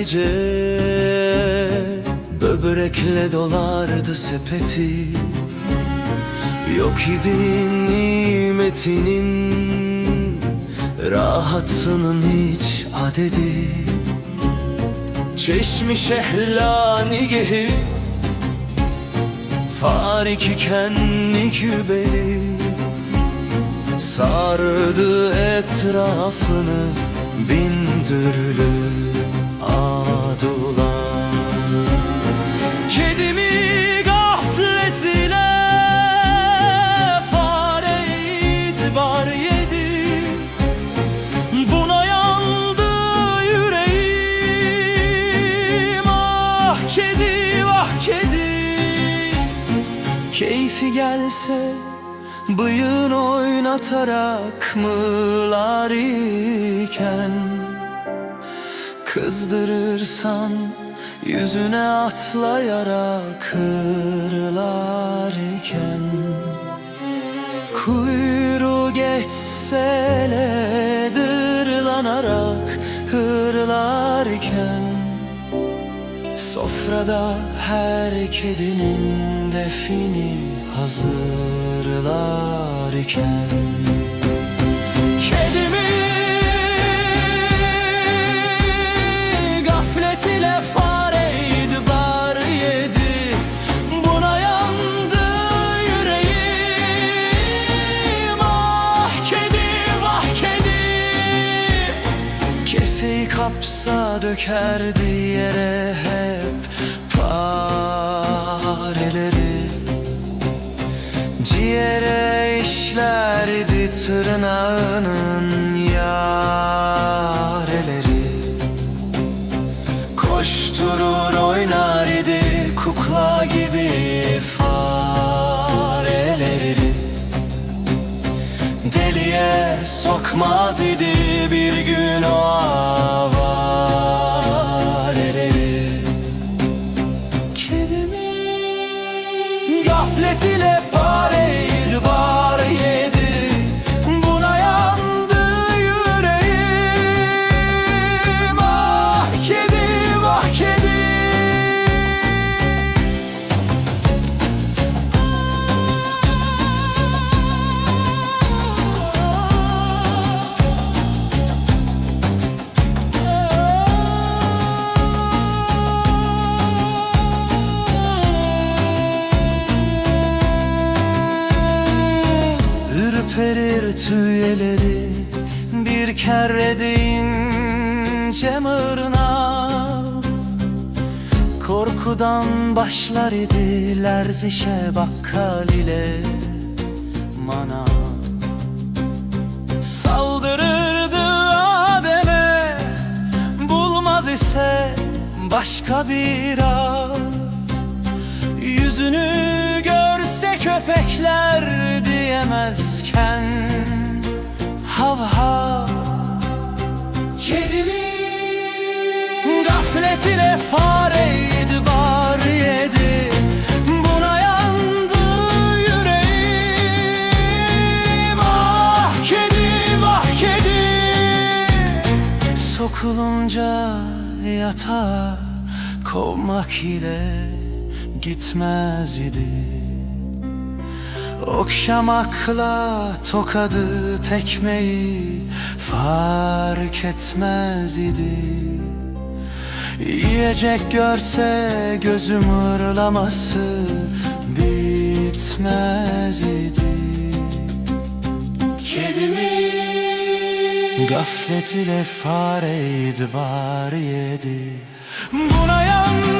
gece Böbrekle dolardı sepeti. Yok idi nimetinin Rahatının hiç adedi. Çeşmi şehlani gehi Farik ikenni kübeli Sardı etrafını bin türlü adular. Kedimi gaflet ile fareydi bar yedi. Buna yandı yüreğim Ah kedi vah kedi. Keyfi gelse bıyığın oynatarak mılar iken Kızdırırsan yüzüne atlayarak hırlar iken Kuyruğu geçse le dırlanarak hırlar iken Sofrada her kedinin defini hazırlar Keseyi kapsa dökerdi yere hep pareleri Ciğere işlerdi tırnağının yareleri. Koşturur oynar idi kukla gibi fareleri. Deliye sokmaz idi bir gün o avareleri Ürperir tüyeleri bir kere deyince mırna Korkudan başlar idi lerzişe bakkal ile mana. Saldırırdı Adem'e bulmaz ise başka bir av Yüzünü görse köpekler diyemezken Hav hav Kedimi Gaflet ile fareydi bar yedi. Buna yandı yüreğim Ah kedi vah kedi Sokulunca yatağa kovmak ile gitmez idi Okşamakla tokadı tekmeyi fark etmez idi. Yiyecek görse gözüm hırlaması bitmez idi. Kedimi Gaflet ile fareydi bar yedi. Buna yandı